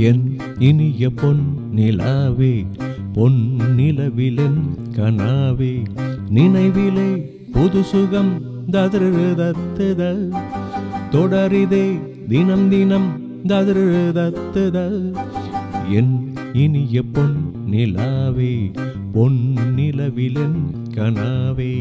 என் இனிய பொன் நிலாவே பொன் நிலவிலன் கனாவே நினைவிலே புது சுகம் ததிருதத்துத தொடரிதே தினம் தினம் ததிருதத்துத என் இனிய பொன் நிலாவே பொன் நிலவிலன் கனாவே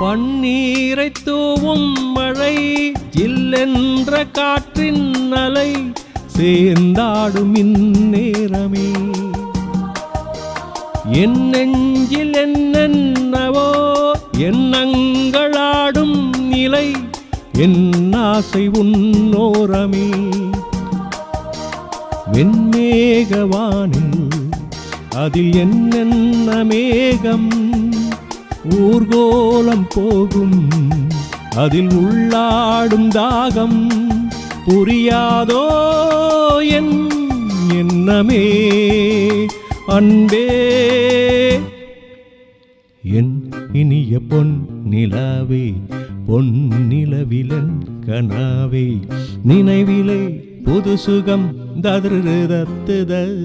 பன்னீரை தூவும் மழை ஜில்லென்ற காற்றின் அலை சேர்ந்தாடும் இந்நேரமே. என் நெஞ்சில் என்னென்னவோ எண்ணங்களாடும் நிலை என் ஆசை உன்னோரமே. வெண்மேகவானில் அதில் என்னென்ன மேகம் ஊர்கோலம் போகும். அதில் உள்ளாடும் தாகம் புரியாதோ என் எண்ணமே? அன்பே. என் இனிய பொன் நிலாவே பொன் நிலவிலன் கனாவே நினைவிலே புது சுகம் ததிருதத்துத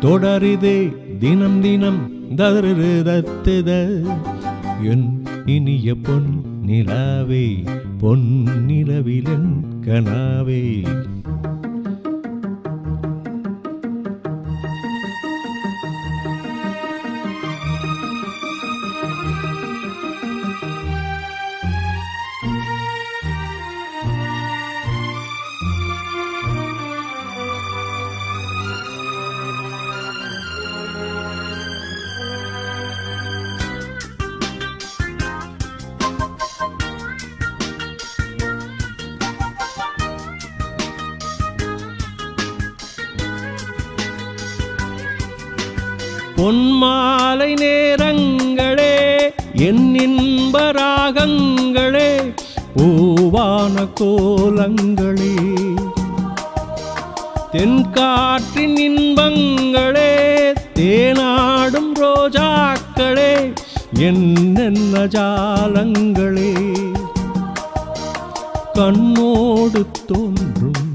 தொடரிதே தினம் தினம் ததிருதத்துத. என் இனிய பொன் நிலாவே பொன் நிலவிலன் கனாவே. பொன்மாலை நேரங்களே என் இன்ப ராகங்களே பூவான கோலங்களே. தென்காற்றின் இன்பங்களே தேனாடும் ரோஜாக்களே என்னென்ன ஜாலங்களே. கண்ணோடு தோன்றும்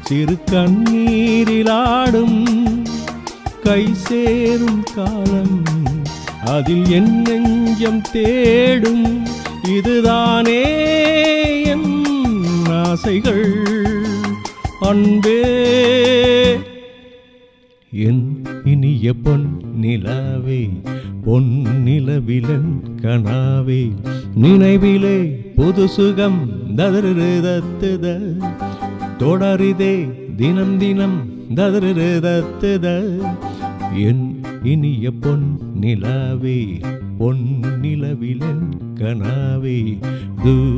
சிறு கண்ணீரிலாடும் கை சேரும் காலம். அதில் என் நெஞ்சம் தேடும். இதுதானே என் ஆசைகள். அன்பே. என் இனிய பொன் நிலாவே பொன் நிலவிலன் கனாவே நினைவிலே புது சுகம் ததருதத்துத தொடரிதே தினம் தினம் ததருதத்துத என் இனிய பொன் நிலாவே பொன் நிலவிலன் கனாவே. தூ